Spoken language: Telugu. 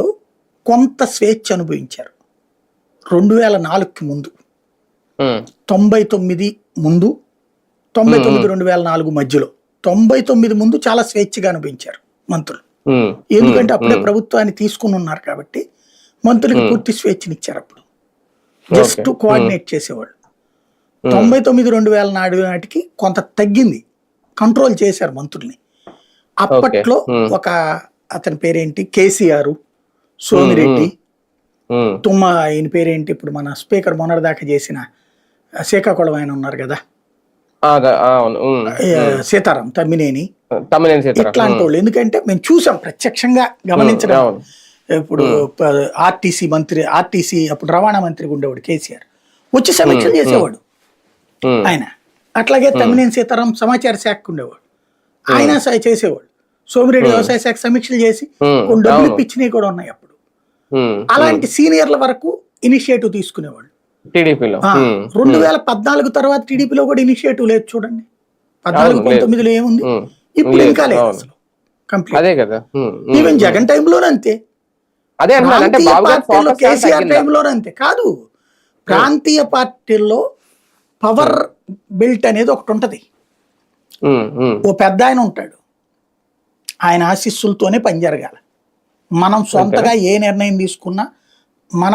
గవర్నమెంట్లో కొంత స్వేచ్ఛ అనుభవించారు. రెండు వేల నాలుగుకి ముందు. తొంభై తొమ్మిది ముందు తొంభై తొమ్మిది రెండు వేల నాలుగు మధ్యలో. తొంభై తొమ్మిది ముందు చాలా స్వేచ్ఛగా అనిపించారు మంత్రులు. ఎందుకంటే అప్పుడే ప్రభుత్వాన్ని తీసుకుని ఉన్నారు కాబట్టి మంత్రులకు పూర్తి స్వేచ్ఛనిచ్చారు అప్పుడు. జస్ట్ కోఆర్డినేట్ చేసేవాళ్ళు. తొంభై తొమ్మిది రెండు వేల నాడు నాటికి కొంత తగ్గింది. కంట్రోల్ చేశారు మంత్రుల్ని. అప్పట్లో ఒక అతని పేరేంటి? కేసీఆర్ సోమిరెడ్డి తుమ్మ ఆయన పేరేంటి? ఇప్పుడు మన స్పీకర్ మొన్నటిదాకా చేసిన శ్రీకాకుళం ఆయన ఉన్నారు కదా? సీతారాం తమ్మినేని. ఇట్లాంటి వాళ్ళు. ఎందుకంటే మేము చూసాం ప్రత్యక్షంగా గమనించడం. ఇప్పుడు ఆర్టీసీ మంత్రి ఆర్టీసీ అప్పుడు రవాణా మంత్రిగా ఉండేవాడు కేసీఆర్. వచ్చి సమీక్షలు చేసేవాడు ఆయన. అట్లాగే తమ్మినేని సీతారాం సమాచార శాఖకు ఉండేవాడు. ఆయన చేసేవాడు. సోమిరెడ్డి వ్యవసాయ శాఖ సమీక్షలు చేసి కొన్ని డబ్బులు. ఇప్పించినవి కూడా ఉన్నాయి అప్పుడు. అలాంటి సీనియర్ల వరకు ఇనిషియేటివ్ తీసుకునేవాళ్ళు. టీడీపీలో. రెండు వేల పద్నాలుగు తర్వాత టీడీపీలో కూడా ఇనిషియేటివ్ లేదు చూడండి. పద్నాలుగు. పంతొమ్మిదిలో ఏముంది? ఇప్పుడు ఇంకా లేదు. అసలు. కంప్లీట్ అదే కదా. ఈవెన్ జగన్ టైంలోనే అంతే. అదే కేసీఆర్? టైంలోనే అంతే. కాదు ప్రాంతీయ పార్టీల్లో పవర్ బెల్ట్ అనేది ఒకటి ఉంటది. ఓ పెద్ద ఆయన ఉంటాడు. ఆయన ఆశీస్సులతోనే పని జరగాలి. మనం సొంతగా ఏ నిర్ణయం తీసుకున్నా మన